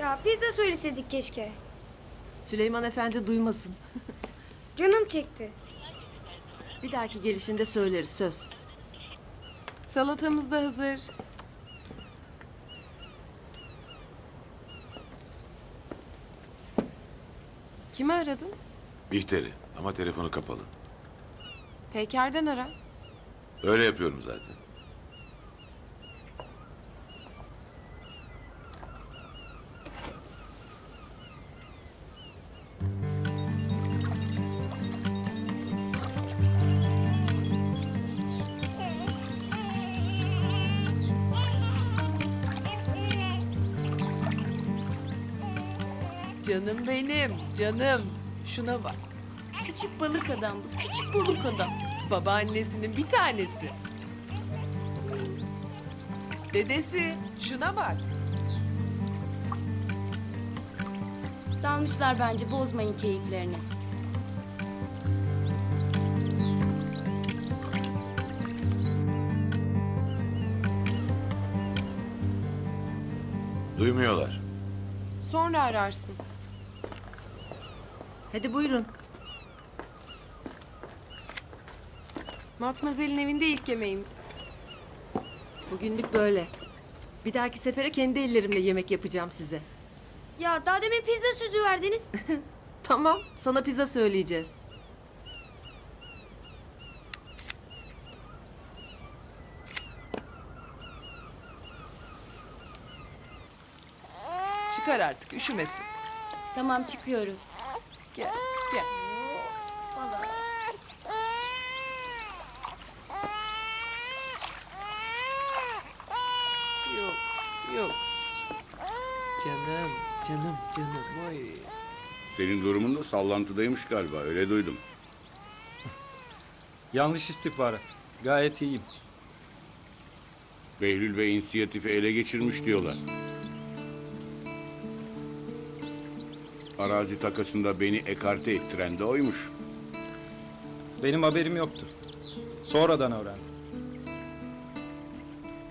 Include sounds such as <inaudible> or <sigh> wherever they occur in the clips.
Ya pizza söyleseydik keşke. Süleyman Efendi duymasın. <laughs> Canım çekti. Bir dahaki gelişinde söyleriz söz. Salatamız da hazır. Kimi aradın? Bihter'i ama telefonu kapalı. Peyker'den ara. Öyle yapıyorum zaten. Canım benim, canım. Şuna bak. Küçük balık adam bu. Küçük balık adam. Babaannesinin bir tanesi. Dedesi, şuna bak. Dalmışlar bence bozmayın keyiflerini. Duymuyorlar. Sonra ararsın. Hadi buyurun. Matmazel'in evinde ilk yemeğimiz. Bugünlük böyle. Bir dahaki sefere kendi ellerimle yemek yapacağım size. Ya daha demin pizza sözü verdiniz. <laughs> Tamam, sana pizza söyleyeceğiz. Çıkar artık, üşümesin. Tamam çıkıyoruz. Gel, gel. Yok, yok. Canım, canım, canım. Oy. Senin durumun da sallantıdaymış galiba öyle duydum. <laughs> Yanlış istihbarat. Gayet iyiyim. Behlül Bey inisiyatifi ele geçirmiş diyorlar. Arazi takasında beni ekarte ettiren de oymuş. Benim haberim yoktu. Sonradan öğrendim.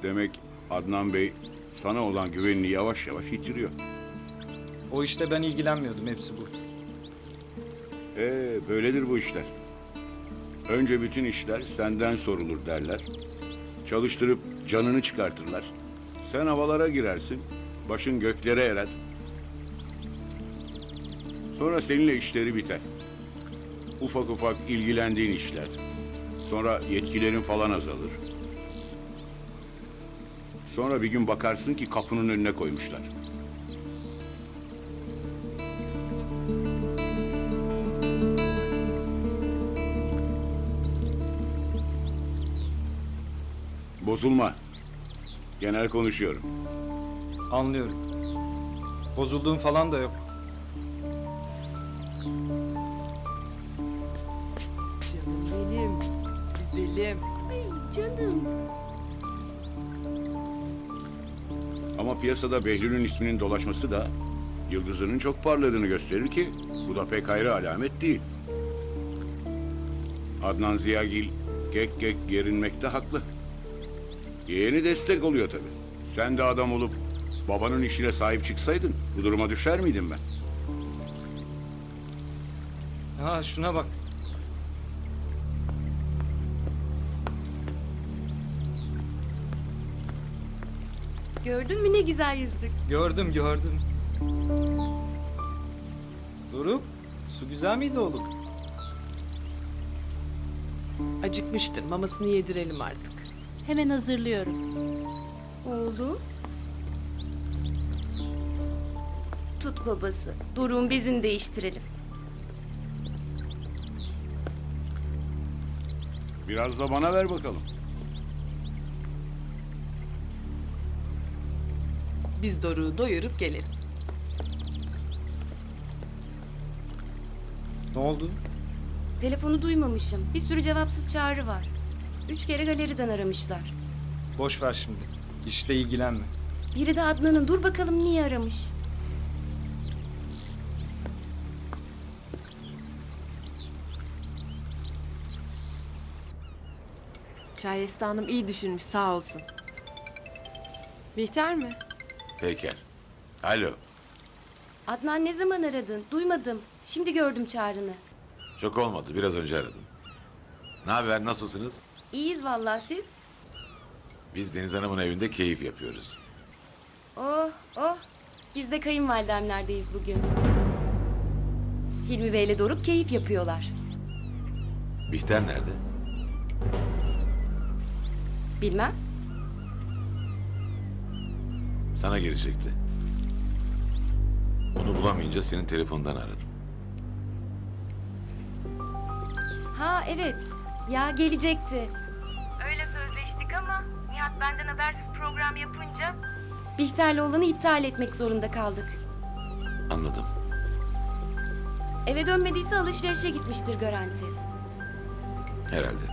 Demek Adnan Bey sana olan güvenini yavaş yavaş yitiriyor. O işte ben ilgilenmiyordum. Hepsi bu. Ee, böyledir bu işler. Önce bütün işler senden sorulur derler. Çalıştırıp canını çıkartırlar. Sen havalara girersin, başın göklere erer. Sonra seninle işleri biter. Ufak ufak ilgilendiğin işler. Sonra yetkilerin falan azalır. Sonra bir gün bakarsın ki kapının önüne koymuşlar. Bozulma. Genel konuşuyorum. Anlıyorum. Bozulduğum falan da yok. Canım benim, güzelim. Canım. Ama piyasada Behlül'ün isminin dolaşması da yıldızının çok parladığını gösterir ki bu da pek ayrı alamet değil. Adnan Ziyagil gek gek gerinmekte haklı. Yeğeni destek oluyor tabii. Sen de adam olup babanın işine sahip çıksaydın bu duruma düşer miydin ben? Ha şuna bak. Gördün mü ne güzel yüzdük. Gördüm gördüm. Doruk, su güzel miydi oğlum? Acıkmıştır, mamasını yedirelim artık. Hemen hazırlıyorum. Oğlum. Tut babası. Doruk'un bezini değiştirelim. Biraz da bana ver bakalım. Biz Doruk'u doyurup gelelim. Ne oldu? Telefonu duymamışım. Bir sürü cevapsız çağrı var. Üç kere galeriden aramışlar. Boş ver şimdi. İşle ilgilenme. Biri de Adnan'ın dur bakalım niye aramış. Şayeste Hanım iyi düşünmüş, sağ olsun. Bihter mi? Peyker. Alo. Adnan ne zaman aradın? Duymadım. Şimdi gördüm çağrını. Çok olmadı. Biraz önce aradım. Ne haber? Nasılsınız? İyiyiz vallahi siz. Biz Deniz Hanım'ın evinde keyif yapıyoruz. Oh oh. Biz de kayınvalidemlerdeyiz bugün. Hilmi Bey'le Doruk keyif yapıyorlar. Bihter nerede? Bilmem. Sana gelecekti. Onu bulamayınca senin telefondan aradım. Ha evet. Ya gelecekti. Öyle sözleştik ama Nihat benden habersiz program yapınca... Bihter'le olanı iptal etmek zorunda kaldık. Anladım. Eve dönmediyse alışverişe gitmiştir garanti. Herhalde.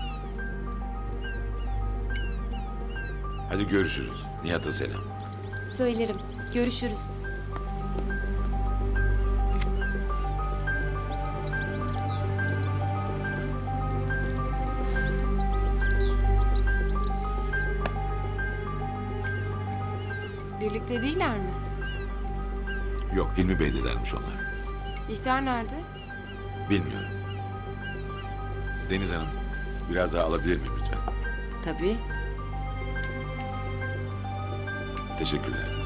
Hadi görüşürüz. Nihat'a selam. Söylerim. Görüşürüz. Birlikte değiller mi? Yok Hilmi Bey de dermiş onlar. Bihter nerede? Bilmiyorum. Deniz Hanım biraz daha alabilir miyim lütfen? Tabii. Teşekkürler.